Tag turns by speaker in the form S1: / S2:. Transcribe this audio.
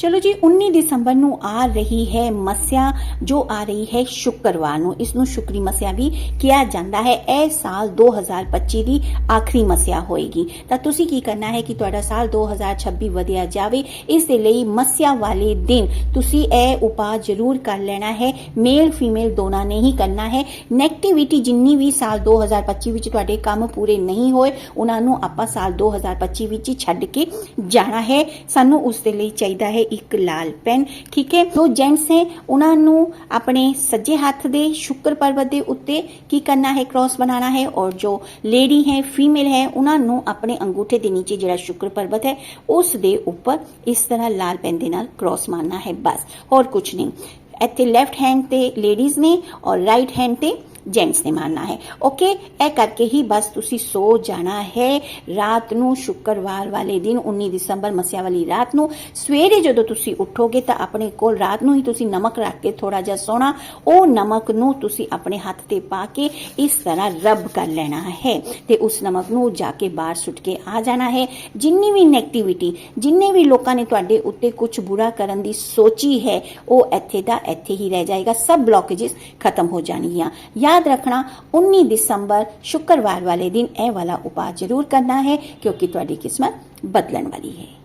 S1: ਚਲੋ ਜੀ 19 ਦਸੰਬਰ ਨੂੰ ਆ ਰਹੀ ਹੈ ਮੱਸਿਆ, ਜੋ ਆ ਰਹੀ ਹੈ ਸ਼ੁੱਕਰਵਾਰ ਨੂੰ। ਇਸ ਨੂੰ ਸ਼ੁਕਰੀ ਮੱਸਿਆ ਵੀ ਕਿਹਾ ਜਾਂਦਾ ਹੈ। ਇਹ ਸਾਲ 2025 ਦੀ ਆਖਰੀ ਮੱਸਿਆ ਹੋਏਗੀ। ਤਾਂ ਤੁਸੀਂ ਕੀ ਕਰਨਾ ਹੈ ਕਿ ਤੁਹਾਡਾ ਸਾਲ 2026 ਵਧਿਆ ਜਾਵੇ, ਇਸ ਦੇ ਲਈ ਮੱਸਿਆ ਵਾਲੇ ਦਿਨ ਤੁਸੀਂ ਇਹ ਉਪਾਅ ਜ਼ਰੂਰ ਕਰ ਲੈਣਾ ਹੈ। ਮੇਲ, ਫੀਮੇਲ ਦੋਨਾਂ ਨੇ ਹੀ ਕਰਨਾ ਹੈ। ਨੈਗੇਟਿਵਿਟੀ ਜਿੰਨੀ ਵੀ ਸਾਲ 2025 ਵਿੱਚ ਤੁਹਾਡੇ ਕੰਮ ਪੂਰੇ ਨਹੀਂ ਹੋਏ, ਉਹਨਾਂ ਨੂੰ ਆਪਾਂ ਸਾਲ 2025 ਵਿੱਚ ਛੱਡ ਕੇ ਜਾਣਾ ਹੈ। ਸਾਨੂੰ ਉਸ ਦੇ ਲਈ ਚਾਹੀਦਾ ਹੈ ਇੱਕ ਲਾਲ ਪੈਨ, ਠੀਕ ਹੈ? ਜੋ ਜੈਂਟਸ ਹੈ, ਉਹਨਾਂ ਨੂੰ ਆਪਣੇ ਸੱਜੇ ਹੱਥ ਦੇ ਸ਼ੁਕਰ ਪਰਬਤ ਦੇ ਉੱਤੇ ਕੀ ਕਰਨਾ ਹੈ? ਕ੍ਰਾਸ ਬਣਾਉਣਾ ਹੈ ਔਰ ਜੋ ਲੇਡੀ ਹੈ ਫੀਮੇਲ ਹੈ, ਉਹਨਾਂ ਨੂੰ ਆਪਣੇ ਅੰਗੂਠੇ ਦੇ ਨੀਚੇ ਜਿਹੜਾ ਸ਼ੁੱਕਰ ਪਰਬਤ ਹੈ, ਉਸ ਦੇ ਉੱਪਰ ਇਸ ਤਰ੍ਹਾਂ ਲਾਲ ਪੈਨ ਦੇ ਨਾਲ ਕ੍ਰਾਸ ਮਾਰਨਾ ਹੈ, ਬਸ। ਹੋਰ ਕੁਝ ਨਹੀਂ। ਇੱਥੇ ਲੈਫਟ ਹੈਂਡ ਤੇ ਲੇਡੀਜ਼ ਨੇ ਔਰ ਰਾਈਟ ਹੈਂਡ ਤੇ ਜੈਂਟਸ ਨੇ ਮਾਰਨਾ ਹੈ। ਓਕੇ ਇਹ ਕਰਕੇ ਹੀ ਬਸ ਤੁਸੀਂ ਸੋ ਜਾਣਾ ਹੈ ਰਾਤ ਨੂੰ, ਸ਼ੁੱਕਰਵਾਰ ਵਾਲੇ ਦਿਨ 19 ਦਸੰਬਰ, ਮਸਿਆ ਵਾਲੀ ਰਾਤ ਨੂੰ। ਸਵੇਰੇ ਜਦੋਂ ਤੁਸੀਂ ਉੱਠੋਗੇ ਤਾਂ ਆਪਣੇ ਕੋਲ ਰਾਤ ਨੂੰ ਹੀ ਤੁਸੀਂ ਨਮਕ ਰੱਖ ਕੇ ਥੋੜਾ ਜਿਹਾ ਸੋਣਾ। ਉਹ ਨਮਕ ਨੂੰ ਤੁਸੀਂ ਆਪਣੇ ਹੱਥ ਤੇ ਪਾ ਕੇ ਇਸ ਤਰ੍ਹਾਂ ਰਬ ਕਰ ਲੈਣਾ ਹੈ ਤੇ ਉਸ ਨਮਕ ਨੂੰ ਜਾ ਕੇ ਬਾਹਰ ਸੁੱਟ ਕੇ ਆ ਜਾਣਾ ਹੈ। ਜਿੰਨੀ ਵੀ ਨੈਗੇਟਿਵਿਟੀ ਜਿੰਨੇ ਵੀ ਲੋਕਾਂ ਨੇ ਤੁਹਾਡੇ ਉੱਤੇ ਕੁਝ ਬੁਰਾ ਕਰਨ ਦੀ ਸੋਚੀ ਹੈ, ਉਹ ਇੱਥੇ ਦਾ ਇੱਥੇ ਹੀ ਰਹਿ ਜਾਏਗਾ। ਸਭ ਬਲੌਕੇजेस ਖਤਮ ਹੋ ਜਾਣਗੀਆਂ। ਯਾਦ ਰੱਖਣਾ 19 ਦਸੰਬਰ, ਸ਼ੁੱਕਰਵਾਰ ਵਾਲੇ ਦਿਨ ਇਹ ਵਾਲਾ ਉਪਾਅ ਜ਼ਰੂਰ ਕਰਨਾ ਹੈ, ਕਿਉਂਕਿ ਤੁਹਾਡੀ ਕਿਸਮਤ ਬਦਲਣ ਵਾਲੀ ਹੈ।